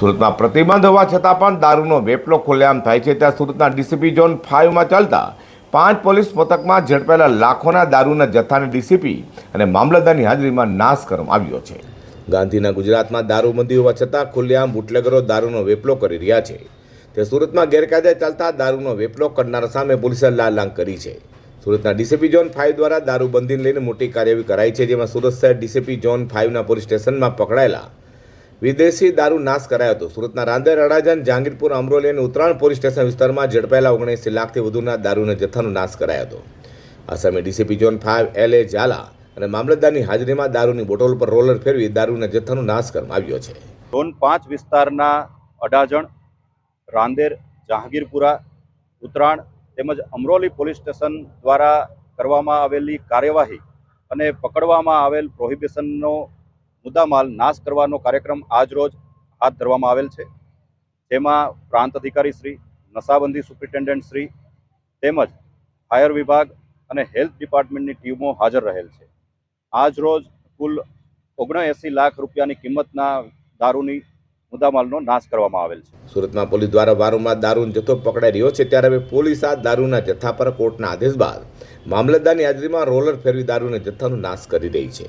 સુરતમાં પ્રતિબંધ હોવા છતાં પણ દારૂનો વેપલો ખુલ્લેઆમ થાય છે. ત્યાં સુરતના ડીસીપી ઝોન ફાઇવમાં ચાલતા પાંચ પોલીસ મથકમાં ઝડપાયેલા લાખોના દારૂના જથ્થાને ડીસીપી અને મામલતદારની હાજરીમાં નાશ કરવામાં આવ્યો છે. ગાંધીના ગુજરાતમાં દારૂબંધી હોવા છતાં ખુલ્લેઆમ બુટલેગરો દારૂનો વેપલો કરી રહ્યા છે. તે સુરતમાં ગેરકાયદે ચાલતા દારૂનો વેપલો કરનાર સામે પોલીસે લાલાંગ કરી છે. સુરતના ડીસીપી ઝોન ફાઇવ દ્વારા દારૂબંધીને લઈને મોટી કાર્યવાહી કરાઈ છે, જેમાં સુરત શહેર ડીસીપી ઝોન ફાઇવના પોલીસ સ્ટેશનમાં પકડાયેલા વિદેશી દારૂ નાશ કરાયો હતો. સુરતના રાંદેર, અડાજણ, જહાંગીરપુર, અમરોલી અને ઉત્તરાયણ પોલીસ સ્ટેશન વિસ્તારમાં ઝડપાયેલા ઓગણીસી લાખથી વધુના દારૂના જથ્થાનો નાશ કરાયો હતો. આ સમયે DCP zone five L A Jhala અને મામલતદારની હાજરીમાં દારૂની બોટલ પર રોલર ફેરવી દારૂના જથ્થાનો નાશ કરવામાં આવ્યો છે. ઝોન પાંચ વિસ્તારના અડાજણ, રાંદેર, જહાંગીરપુરા, ઉત્તરાયણ તેમજ અમરોલી પોલીસ સ્ટેશન દ્વારા કરવામાં આવેલી કાર્યવાહી અને પકડવામાં આવેલ પ્રોહિબિશનનો મુદ્દામાલ નાશ કરવાનો કાર્યક્રમ આજરોજ હાથ ધરવામાં આવેલ છે. જેમાં પ્રાંત અધિકારી શ્રી, નશાબંધી સુપ્રિન્ટેન્ડન્ટ શ્રી તેમજ ફાયર વિભાગ અને હેલ્થ ડિપાર્ટમેન્ટની ટીમો હાજર રહેલ છે. આજરોજ કુલ ઓગણએંસી લાખ રૂપિયાની કિંમતના દારૂની મુદ્દામાલનો નાશ કરવામાં આવેલ છે. સુરતમાં પોલીસ દ્વારા વારંવાર દારૂનો જથ્થો પકડાઈ રહ્યો છે ત્યારે હવે પોલીસ આ દારૂના જથ્થા પર કોર્ટના આદેશ બાદ મામલતદારની હાજરીમાં રોલર ફેરવી દારૂના જથ્થાનો નાશ કરી રહી છે.